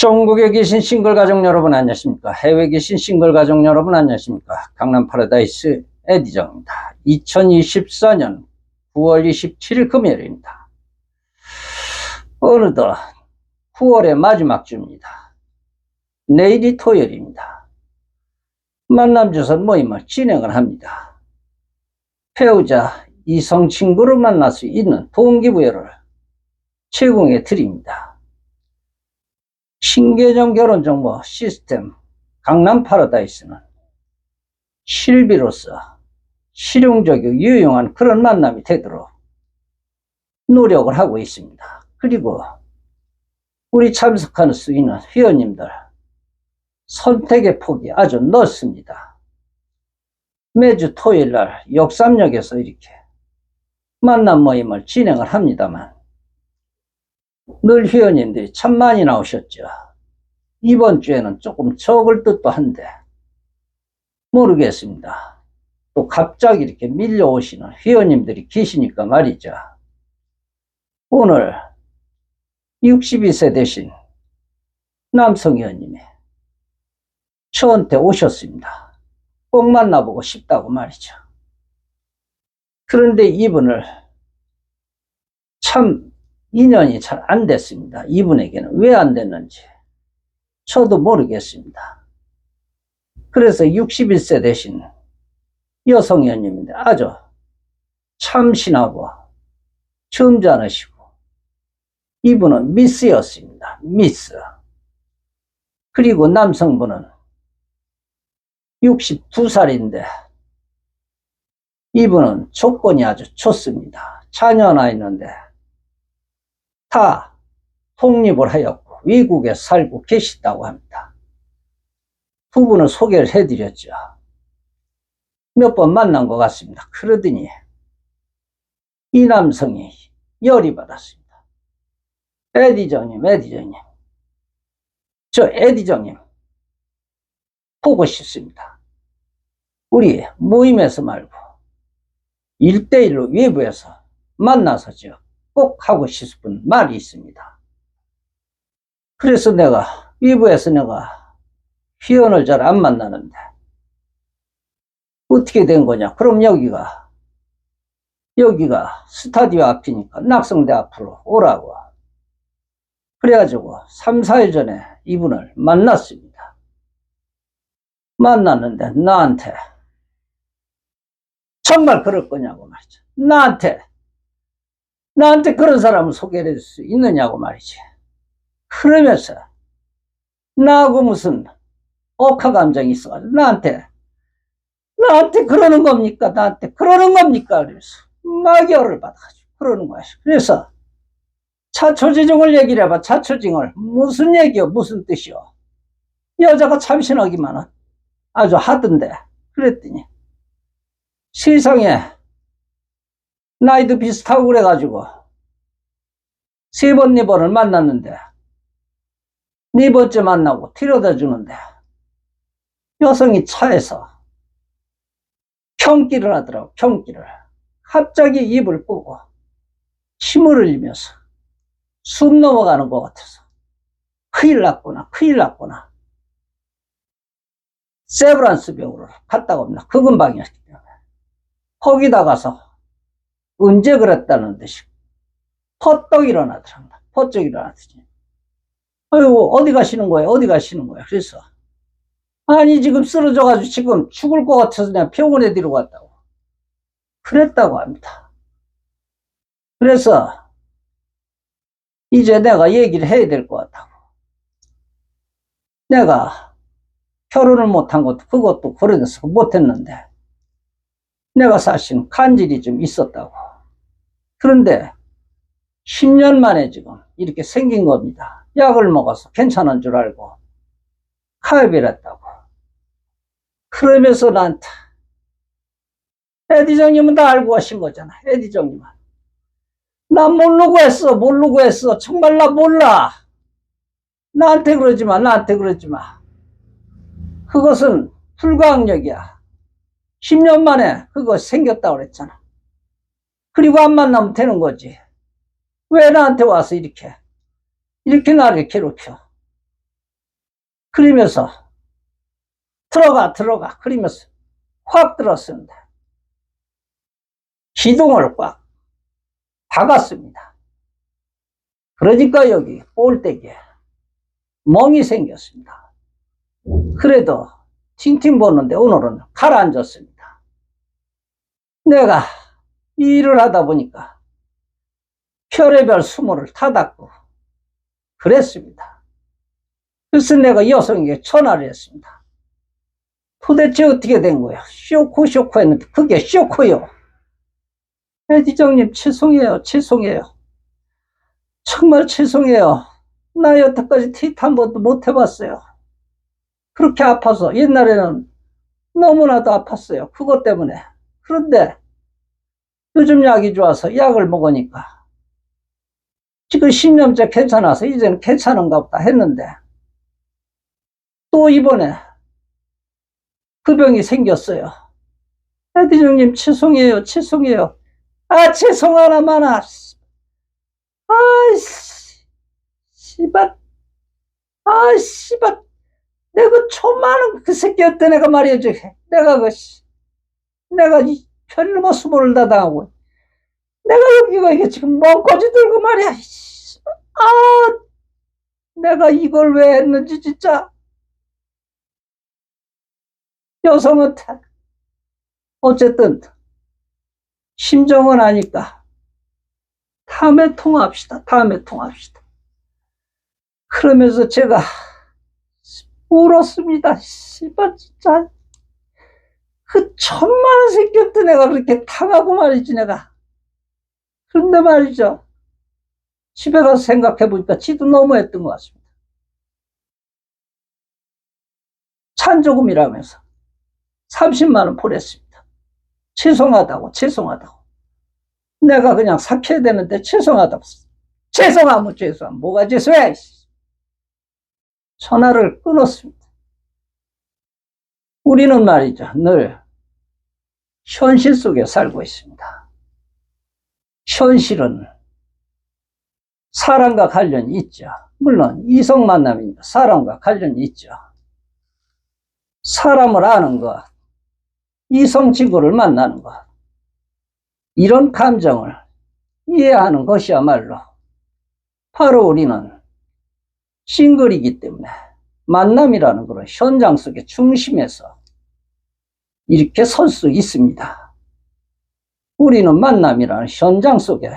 전국에 계신 싱글 가족 여러분 안녕하십니까? 해외에 계신 싱글 가족 여러분 안녕하십니까? 강남 파라다이스 에디정입니다. 2024년 9월 27일 금요일입니다. 어느덧 9월의 마지막 주입니다. 내일이 토요일입니다. 만남주선 모임을 진행을 합니다. 배우자 이성 친구를 만날 수 있는 동기부여를 제공해 드립니다. 신개념 결혼 정보 시스템 강남 파라다이스는 실비로서 실용적이고 유용한 그런 만남이 되도록 노력을 하고 있습니다. 그리고 우리 참석할 수 있는 회원님들 선택의 폭이 아주 넓습니다. 매주 토요일 날 역삼역에서 이렇게 만남 모임을 진행을 합니다만 늘 회원님들이 참 많이 나오셨죠. 이번 주에는 조금 적을 듯도 한데 모르겠습니다. 또 갑자기 이렇게 밀려오시는 회원님들이 계시니까 말이죠. 오늘 62세 되신 남성 회원님이 저한테 오셨습니다. 꼭 만나보고 싶다고 말이죠. 그런데 이분을 참 인연이 잘 안 됐습니다. 이분에게는 왜 안 됐는지 저도 모르겠습니다. 그래서 61세 되신 여성 회원님인데 아주 참신하고 점잖으시고 이분은 미스였습니다. 미스. 그리고 남성분은 62살인데 이분은 조건이 아주 좋습니다. 자녀 하나 있는데 다 독립을 하였고 외국에 살고 계시다고 합니다. 두 분을 소개를 해드렸죠. 몇 번 만난 것 같습니다. 그러더니 이 남성이 열이 받았습니다. 에디정님, 에디정님. 저 에디정님 보고 싶습니다. 우리 모임에서 말고 일대일로 외부에서 만나서 죠. 꼭 하고 싶은 말이 있습니다. 그래서 내가 외부에서 내가 회원을 잘 안 만나는데 어떻게 된 거냐? 그럼 여기가 여기가 스타디오 앞이니까 낙성대 앞으로 오라고. 그래가지고 3, 4일 전에 이분을 만났습니다. 만났는데 나한테 정말 그럴 거냐고 말이죠. 나한테 나한테 그런 사람을 소개해 줄 수 있느냐고 말이지. 그러면서 나하고 무슨 억하 감정이 있어가지고 나한테 나한테 그러는 겁니까? 나한테 그러는 겁니까? 그래서 막 열을 받아가지고 그러는 거야. 그래서 차초지종을 얘기를 해봐. 차초징을 무슨 얘기요? 무슨 뜻이요? 여자가 참신하기만은 아주 하던데 그랬더니 세상에 나이도 비슷하고 그래가지고. 세 번, 네 번을 만났는데. 네 번째 만나고 데려다 주는데. 여성이 차에서 평기를 하더라고 평기를. 갑자기 입을 끄고 침을 흘리면서 숨 넘어가는 것 같아서. 큰일 났구나 큰일 났구나. 세브란스 병으로 갔다가 옵니다. 그 근방이었기 때문에. 거기다 가서 언제 그랬다는 듯이 퍼떡 일어나더랍니다. 퍼쩍 일어나더니 아이고 어디 가시는 거예요? 어디 가시는 거예요? 그래서 아니 지금 쓰러져가지고 지금 죽을 것 같아서 내가 병원에 데리고 갔다고 그랬다고 합니다. 그래서 이제 내가 얘기를 해야 될 것 같다고 내가 결혼을 못한 것도 그것도 그래서 못했는데 내가 사실 간질이 좀 있었다고. 그런데 10년 만에 지금 이렇게 생긴 겁니다. 약을 먹어서 괜찮은 줄 알고 가입을 했다고. 그러면서 나한테 에디정님은 다 알고 하신 거잖아. 에디정님은. 나 모르고 했어. 모르고 했어. 정말 나 몰라. 나한테 그러지 마. 나한테 그러지 마. 그것은 불가항력이야. 10년 만에 그거 생겼다고 그랬잖아. 그리고 안 만나면 되는 거지. 왜 나한테 와서 이렇게, 이렇게 나를 괴롭혀? 그러면서 들어가 들어가 그러면서 확 들었습니다. 기둥을 꽉 박았습니다. 그러니까 여기 볼때기에 멍이 생겼습니다. 그래도 팅팅 보는데 오늘은 가라앉았습니다. 내가 이 일을 하다 보니까 별의별 수모를 타닥고 그랬습니다. 그래서 내가 여성에게 전화를 했습니다. 도대체 어떻게 된 거야? 쇼코 쇼코 했는데 그게 쇼코요. 에디정님 죄송해요 죄송해요. 정말 죄송해요. 나 여태까지 티트 한 번도 못 해봤어요. 그렇게 아파서 옛날에는 너무나도 아팠어요. 그것 때문에. 그런데 요즘 약이 좋아서 약을 먹으니까. 지금 10년째 괜찮아서 이제는 괜찮은가 보다 했는데 또 이번에 그 병이 생겼어요. 에디정님 죄송해요 죄송해요. 아 죄송하나 마나. 아이씨 씨발. 아 씨발. 내가 초많은 그 새끼였대 내가 말이야 저 내가 그 씨, 내가 이 별로 수모를 다 당하고 내가 여기가 이게 지금 멍거지 들고 말이야 씨, 아 내가 이걸 왜 했는지 진짜 여성한테 어쨌든 심정은 아니까 다음에 통화합시다. 다음에 통화합시다. 그러면서 제가 울었습니다. 씨발 진짜 그 천만원 새끼한테 내가 그렇게 당하고 말이지 내가. 그런데 말이죠. 집에 가서 생각해 보니까 지도 너무했던 것 같습니다. 찬조금이라면서 30만 원 보냈습니다. 죄송하다고 죄송하다고. 내가 그냥 삭혀야 되는데 죄송하다고. 죄송하면 죄송하면 뭐가 죄송해. 전화를 끊었습니다. 우리는 말이죠. 늘 현실 속에 살고 있습니다. 현실은 사람과 관련이 있죠. 물론 이성 만남이니까 사람과 관련이 있죠. 사람을 아는 것, 이성 친구를 만나는 것, 이런 감정을 이해하는 것이야말로 바로 우리는 싱글이기 때문에 만남이라는 그런 현장 속의 중심에서 이렇게 설 수 있습니다. 우리는 만남이라는 현장 속에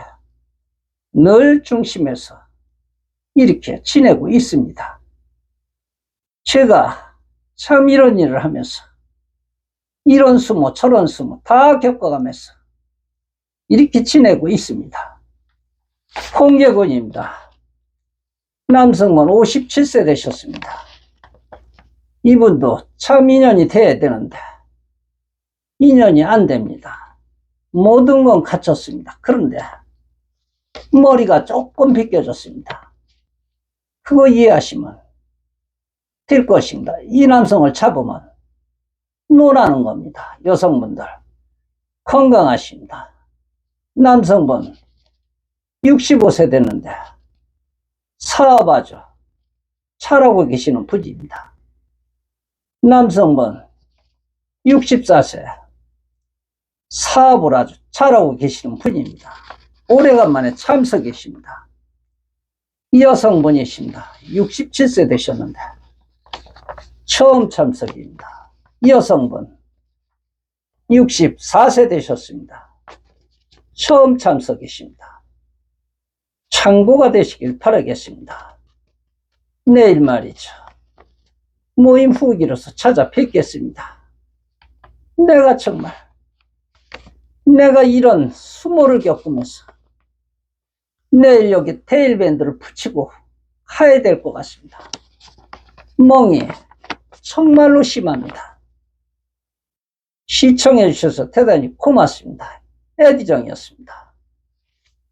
늘 중심에서 이렇게 지내고 있습니다. 제가 참 이런 일을 하면서 이런 수모 저런 수모 다 겪어가면서 이렇게 지내고 있습니다. 홍계군입니다. 남성은 57세 되셨습니다. 이분도 참 인연이 돼야 되는데 인연이 안 됩니다. 모든 건 갖췄습니다. 그런데 머리가 조금 벗겨졌습니다. 그거 이해하시면 될 것입니다. 이 남성을 잡으면 노라는 겁니다. 여성분들 건강하십니다. 남성분 65세 됐는데 사업하죠. 잘하고 계시는 분입니다. 남성분 64세 사업을 아주 잘하고 계시는 분입니다. 오래간만에 참석이십니다. 여성분이십니다. 67세 되셨는데 처음 참석입니다. 여성분 64세 되셨습니다. 처음 참석이십니다. 참고가 되시길 바라겠습니다. 내일 말이죠. 모임 후기로서 찾아뵙겠습니다. 내가 정말 내가 이런 수모를 겪으면서 내일 여기 테일밴드를 붙이고 가야 될 것 같습니다. 멍이 정말로 심합니다. 시청해 주셔서 대단히 고맙습니다. 에디정이었습니다.